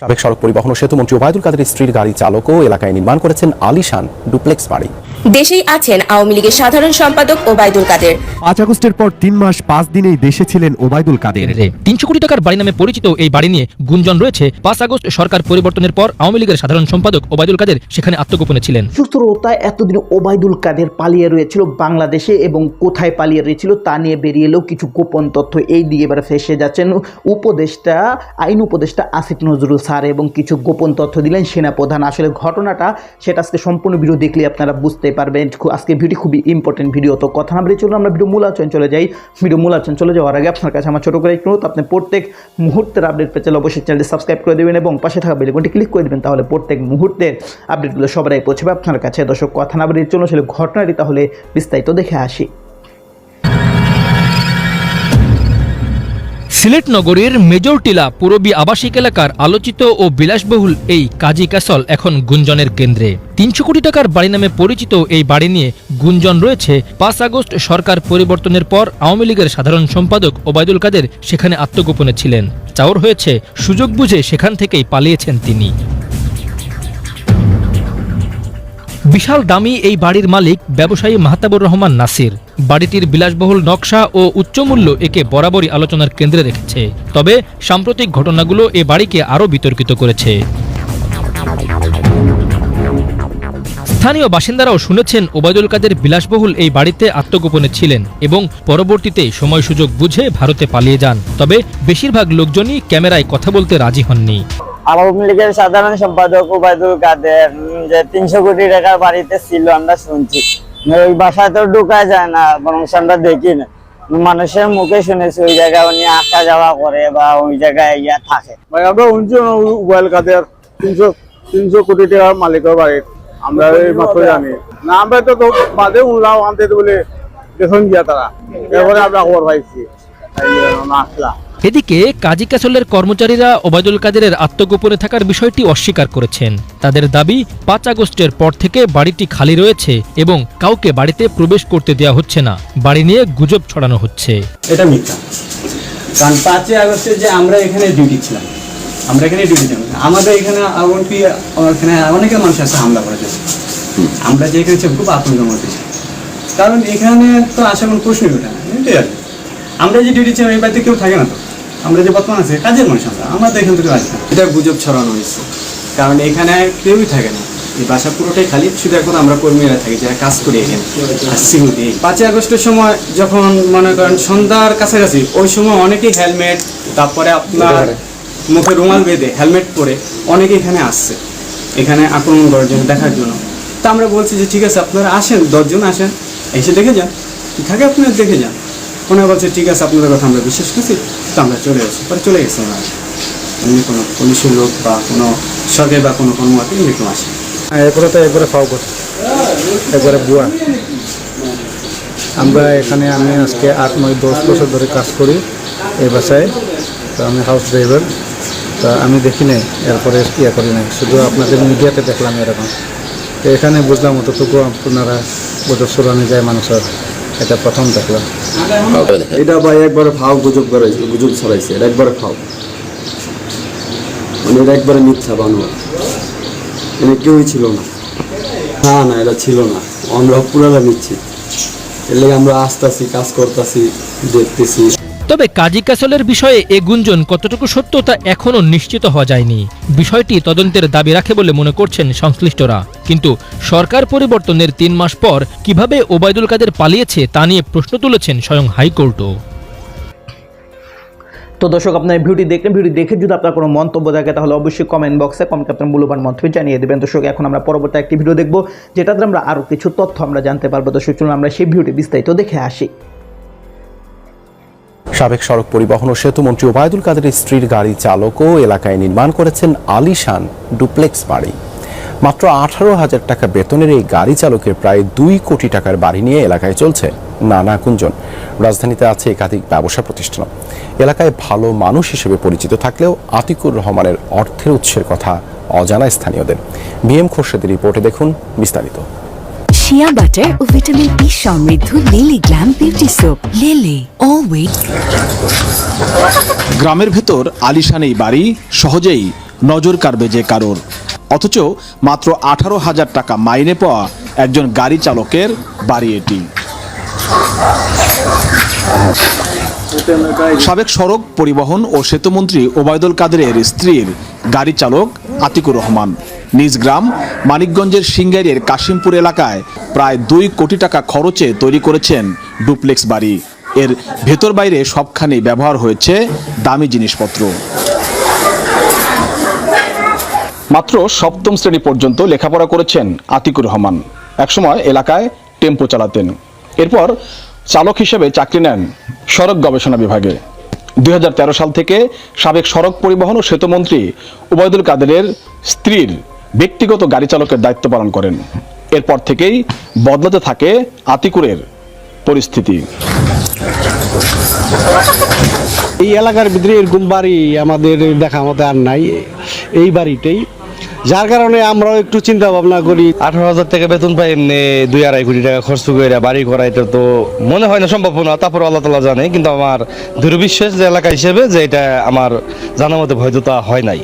সাবেক সড়ক পরিবহন ও সেতু মন্ত্রী ওবায়দুল কাদের স্ত্রীর গাড়ি চালকও এলাকায় নির্মাণ করেছেন আলিশান ডুপ্লেক্স বাড়ি। দেশেই আছেন আওয়ামী লীগের সাধারণ সম্পাদক ওবায়দুল কাদের। পাঁচ আগস্টের পর তিন মাস পাঁচ দিনেই দেশে ছিলেন ওবায়দুল কাদের। তিনশো কোটি টাকার বাড়ি নামে পরিচিত এই বাড়ি নিয়ে গুঞ্জন রয়েছে পাঁচ আগস্ট সরকার পরিবর্তনের পর আওয়ামী লীগের সাধারণ সম্পাদক ওবায়দুল কাদের সেখানে আত্মগোপনে ছিলেন। সুশ্রোতায় এতদিন ওবায়দুল কাদের পালিয়ে রয়েছিল বাংলাদেশে এবং কোথায় পালিয়ে রয়েছিল তা নিয়ে বেরিয়ে এলেও কিছু গোপন তথ্য এই দিয়ে এবার ফেসে যাচ্ছেন উপদেষ্টা আইন উপদেষ্টা আসিফ নজরুল স্যার এবং কিছু গোপন তথ্য দিলেন সেনাপ্রধান। আসলে ঘটনাটা সেটা আজকে সম্পূর্ণ ভিডিও দেখলে আপনারা বুঝতে পারবেন। আজকে ভিডিও খুবই ইম্পর্টেন্ট ভিডিও তো কথা না বেরিয়ে চলুন, আমরা ভিডিও মূল আলোচনা চলে যাই। ভিডিও মূল আলোচনা চলে যাওয়ার আগে আপনার কাছে আমার ছোটো করে একটু আপনি প্রত্যেক মুহূর্তের আপডেট পেতে চাইলে অবশ্যই চ্যানেলটি সাবস্ক্রাইব করে দেবেন এবং পাশে থাকা বেলকনটি ক্লিক করে দেবেন। তাহলে প্রত্যেক মুহূর্তের আপডেটগুলো সবাই পৌঁছবে আপনার কাছে। দর্শক, কথা না বেরিয়ে চলুন, আসলে ঘটনাটি তাহলে বিস্তারিত দেখে আসি। সিলেট নগরীর মেজর টিলা পুরবী আবাসিক এলাকার আলোচিত ও বিলাসবহুল এই কাজী ক্যাসল এখন গুঞ্জনের কেন্দ্রে। তিনশো কোটি টাকার বাড়ি নামে পরিচিত এই বাড়ি নিয়ে গুঞ্জন রয়েছে পাঁচ আগস্ট সরকার পরিবর্তনের পর আওয়ামী লীগের সাধারণ সম্পাদক ওবায়দুল কাদের সেখানে আত্মগোপনে ছিলেন। চাওর হয়েছে সুযোগ বুঝে সেখান থেকেই পালিয়েছেন তিনি। বিশাল দামি এই বাড়ির মালিক ব্যবসায়ী মাহতাবুর রহমান নাসির। বাড়িটির বিলাসবহুল নকশা ও উচ্চমূল্য একে বরাবরই আলোচনার কেন্দ্রে রেখেছে। তবে সাম্প্রতিক ঘটনাগুলো এ বাড়িকে আরও বিতর্কিত করেছে। স্থানীয় বাসিন্দারাও শুনেছেন ওবায়দুল কাদের বিলাসবহুল এই বাড়িতে আত্মগোপনে ছিলেন এবং পরবর্তীতে সময় সুযোগ বুঝে ভারতে পালিয়ে যান। তবে বেশিরভাগ লোকজনই ক্যামেরায় কথা বলতে রাজি হননি। আওয়ামী লীগের সাধারণ সম্পাদক ওবায়দুল কাদের যে তিনশো কোটি টাকার বাড়িতে ছিল আমরা শুনছি। ওই বাসায় তো ঢুকা যায় না বরং আমরা দেখি না। মানুষের মুখে শুনেছি ওই জায়গায় উনি আসা যাওয়া করে বা ওই জায়গায় ইয়া থাকে। ভাই আমরা শুনছি মোবাইল কাদের তিনশো তিনশো কোটি টাকার মালিকের বাড়ি। আমরা এই মাত্র জানি। না আমরা তো তো বাদে উনলাম আনতে বলে দেখুন গিয়া তারা। এরপরে আমরা খবর পাইছি। জন্য আসলাম এদিকে কাজী ক্যাসলের কর্মচারীরা ওবায়দুল কাদেরের আত্মগোপনে থাকার বিষয়টি অস্বীকার করেছেন। তাদের দাবি, পাঁচ আগস্টের পর থেকে বাড়িটি খালি রয়েছে এবং কাউকে বাড়িতে প্রবেশ করতে দেওয়া হচ্ছে না। বাড়ি নিয়ে গুজব ছড়ানো হচ্ছে। এটা মিথ্যা। কারণ পাঁচই আগস্টে যে আমরা এখানে ডিউটি ছিলাম, আমরা এখানে ডিউটি ছিলাম। আমাদের এখানে এখানে অনেকে মানুষ আছে হামলা জন্য আমরা যে এখানে খুব মধ্যে কারণ এখানে তো আসা কোনো প্রশ্নই ওঠে না। আমরা যে ডিউটি ছিলাম, এই বাড়িতে কেউ থাকে না তো। আমরা যে বর্তমান আছে কাজের মানুষ আমরা আমরা তো এখান থেকে আসি। এটা গুজব ছড়ানো হয়েছে। কারণ এখানে কেউই থাকে না। এই বাসা পুরোটাই খালি শুধু এখন আমরা কর্মীরা থাকি যারা কাজ করি এখানে। সিহুদি পাঁচই আগস্টের সময় যখন মনে করেন সন্ধ্যার কাছাকাছি ওই সময় অনেকেই হেলমেট তারপরে আপনার মুখে রুমাল বেঁধে হেলমেট পরে অনেকে এখানে আসছে। এখানে আক্রমণ করার জন্য দেখার জন্য। তা আমরা বলছি যে ঠিক আছে আপনারা আসেন দশজন আসেন এসে দেখে যান। থাকে আপনারা দেখে যান। ওনারা বলছে ঠিক আছে আপনাদের কথা আমরা বিশ্বাস করছি। তো আমরা চলে আসি, পরে চলে গেছে ওনারা এমনি কোনো পুলিশের লোক বা কোনো সরকারি বা কোনো কর্মকর্তা কেউ আসে এরপরে তো একবারে ফাও করছে। একবারে বুয়া। আমরা এখানে, আমি আজকে আট, নয়, দশ বছর ধরে কাজ করি এই বাসায়। তো আমি হাউস ড্রাইভার তা আমি দেখি নাই, এরপরে ইয়ে করি নাই। শুধু আপনাদের মিডিয়াতে দেখলাম এরকম। তো এখানে বুঝলাম অতটুকু আপনারা বোধ সুরানি যায় মানুষের। এটা প্রথম দেখলাম। এটা ভাই একবারে ফাও গুজব করে গুজব ছড়াইছে এটা একবারে ফাও মানে এটা একবারে মিথ্যা বানোয়া মানে কেউই ছিল না। না না এটা ছিল না। আমরা পুরাটা নিচ্ছি। এর লাগে আমরা আসতেছি কাজ করতেছি দেখতেছি। তবে কাজী ক্যাসলের বিষয়ে এ গুঞ্জন কতটুকু সত্য তা এখনও নিশ্চিত হওয়া যায়নি। বিষয়টি তদন্তের দাবি রাখে বলে মনে করছেন সংশ্লিষ্টরা। কিন্তু সরকার পরিবর্তনের তিন মাস পর কীভাবে ওবায়দুল কাদের পালিয়েছে তা নিয়ে প্রশ্ন তুলেছেন স্বয়ং হাইকোর্টও। তো দর্শক, আপনার ভিডিও দেখলেন। ভিডিও দেখে যদি আপনার কোনো মন্তব্য থাকে, তাহলে অবশ্যই কমেন্ট বক্সে কমেন্ট আপনার মূল্যবান মন্তব্য জানিয়ে দেবেন। দর্শক, এখন আমরা পরবর্তী একটি ভিডিও দেখব, যেটাতে আমরা আরও কিছু তথ্য আমরা জানতে পারব। দর্শক, চলুন আমরা সেই ভিডিওটি বিস্তারিত দেখে আসি। সাবেক সড়ক পরিবহন ও সেতু মন্ত্রী ওবায়দুল কাদের স্ত্রীর গাড়ি চালকও এলাকায় নির্মাণ করেছেন আলিশান ডুপ্লেক্স বাড়ি। মাত্র আঠারো হাজার টাকা বেতনের এই গাড়ি চালকের প্রায় দুই কোটি টাকার বাড়ি নিয়ে এলাকায় চলছে নানা কুঞ্জন রাজধানীতে আছে একাধিক ব্যবসা প্রতিষ্ঠান। এলাকায় ভালো মানুষ হিসেবে পরিচিত থাকলেও আতিকুর রহমানের অর্থের উৎসের কথা অজানা স্থানীয়দের। বিএম খোরশেদের রিপোর্টে দেখুন বিস্তারিত। শিয়া বাটার ও ভিটামিন ই সমৃদ্ধ Lily glam beauty soap Lily always গ্রামের ভেতর আলিশান এই বাড়ি, সহজেই নজর কাড়বে যে কারোর। অথচ মাত্র আঠারো হাজার টাকা মাইনে পাওয়া একজন গাড়ি চালকের বাড়ি এটি। সাবেক সড়ক পরিবহন ও সেতুমন্ত্রী ওবায়দুল কাদেরের স্ত্রীর গাড়ি চালক আতিকুর রহমান। নিজ গ্রাম মানিকগঞ্জের সিঙ্গাইরের কাশিমপুর এলাকায় প্রায় দুই কোটি টাকা খরচে তৈরি করেছেন ডুপ্লেক্স বাড়ি। এর ভেতর বাইরে সবখানেই ব্যবহার হয়েছে দামি জিনিসপত্র। মাত্র সপ্তম শ্রেণি পর্যন্ত লেখাপড়া করেছেন আতিকুর রহমান। একসময় এলাকায় টেম্পো চালাতেন। এরপর চালক হিসেবে চাকরি নেন সড়ক গবেষণা বিভাগে। দুই হাজার তেরো সাল থেকে সাবেক সড়ক পরিবহন ও সেতুমন্ত্রী উবায়দুল কাদেরের স্ত্রীর ব্যক্তিগত গাড়ি চালকের দায়িত্ব পালন করেন। এরপর থেকেই বদলাতে থাকে আতিকুরের পরিস্থিতি। এই এলাকার ভিতরে এরকম বাড়ি আমাদের দেখা মতো আর নাই। এই বাড়িটাই যার কারণে আমরাও একটু চিন্তা ভাবনা করি। আঠারো হাজার টাকা বেতন পাই এমনি দুই আড়াই কোটি টাকা খরচ করে বাড়ি করা এটা তো মনে হয় না সম্ভব না। তারপর আল্লাহ তালা জানে কিন্তু আমার দৃঢ় বিশ্বাস যে এলাকা হিসেবে যে এটা আমার জানা মতে হয়তো তা হয় নাই।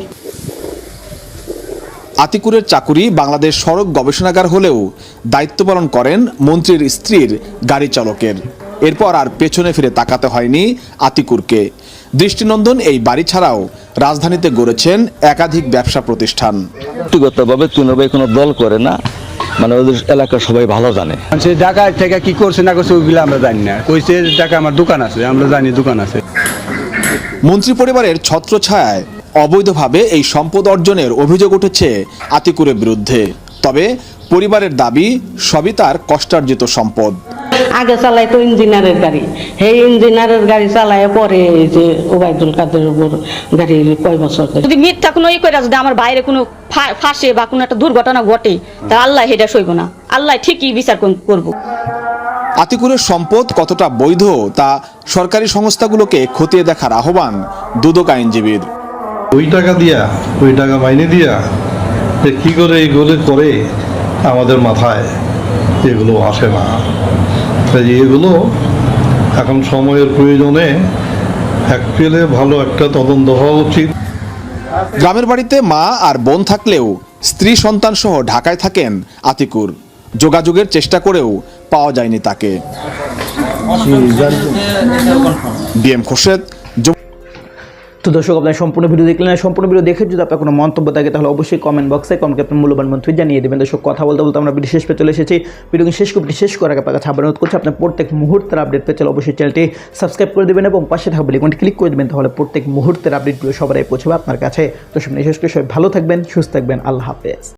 আতিকুরের চাকুরি বাংলাদেশ সড়ক গবেষণাগার হলেও দায়িত্ব পালন করেন মন্ত্রীর স্ত্রীর গাড়ি চালকের এরপর আর পেছনে ফিরে তাকাতে হয়নি আতিকুরকে। দৃষ্টিনন্দন এই বাড়ি ছাড়াও রাজধানীতে গড়েছেন একাধিক ব্যবসা প্রতিষ্ঠান। ব্যক্তিগতভাবে তুনবে কোনো দল করে না মানে ওদের এলাকা সবাই ভালো জানে। সে ঢাকা থেকে কি করছে না করছে ওইগুলো আমরা জানি না। কইছে ঢাকা আমার দোকান আছে আমরা জানি দোকান আছে। মন্ত্রী পরিবারের ছত্রছায়ায় অবৈধভাবে এই সম্পদ অর্জনের অভিযোগ উঠেছে আতিকুরের বিরুদ্ধে। তবে পরিবারের দাবি সবই তার কষ্টার্জিত সম্পদ। আগে চালাই তো ইঞ্জিনিয়ারের গাড়ি। সেই ইঞ্জিনিয়ারের গাড়ি চালায় পরে এই যে ওবায়দুল কাদের উপর গাড়ি কয় বছর যদি মিথ্যা কোনো ই করে যদি আমার বাইরে কোনো ফাঁসে বা কোনো একটা দুর্ঘটনা ঘটে তা আল্লাহ সেটা সইব না। আল্লাহ ঠিকই বিচার কর- করব। আতিকুরের সম্পদ কতটা বৈধ তা সরকারি সংস্থাগুলোকে খতিয়ে দেখার আহ্বান দুদক আইনজীবীর। ওই টাকা দিয়া ওই টাকা মাইনে দিয়া যে কি করে এইগুলো করে আমাদের মাথায়? এগুলো আসে না। তাই এগুলো এখন সময়ের প্রয়োজনে অ্যাকচুয়ালি ভালো একটা তদন্ত হওয়া উচিত। গ্রামের বাড়িতে মা আর বোন থাকলেও স্ত্রী সন্তান সহ ঢাকায় থাকেন আতিকুর। যোগাযোগের চেষ্টা করেও পাওয়া যায়নি তাকে। বিএম খোরশেদ তো দর্শক, আপনার সম্পূর্ণ ভিডিও দেখলেন সম্পূর্ণ ভিডিও দেখে যদি আপনার কোনো মন্তব্য থাকে, তাহলে অবশ্যই কমেন্ট বক্সে কমেন্ট আপনার মূল্যবান মন্তব্য জানিয়ে দেবেন। দর্শক, কথা বলতে বলতে আমরা ভিডিও শেষ পেয়ে চলে এসেছি। ভিডিও শেষ করে শেষ করার আগে কাছে আবার অনুরোধ করছি, আপনার প্রত্যেক মুহূর্তের আপডেট পেয়ে চলে অবশ্যই চ্যানেলটি সাবস্ক্রাইব করে দেবেন এবং পাশে থাকা বেলিকনটি ক্লিক করে দেবেন, তাহলে প্রত্যেক মুহূর্তের আপডেটগুলো সবাই পৌঁছবে আপনার কাছে। তো সামনে শেষ করে সবাই ভালো থাকবেন, সুস্থ থাকবেন, আল্লাহ হাফেজ।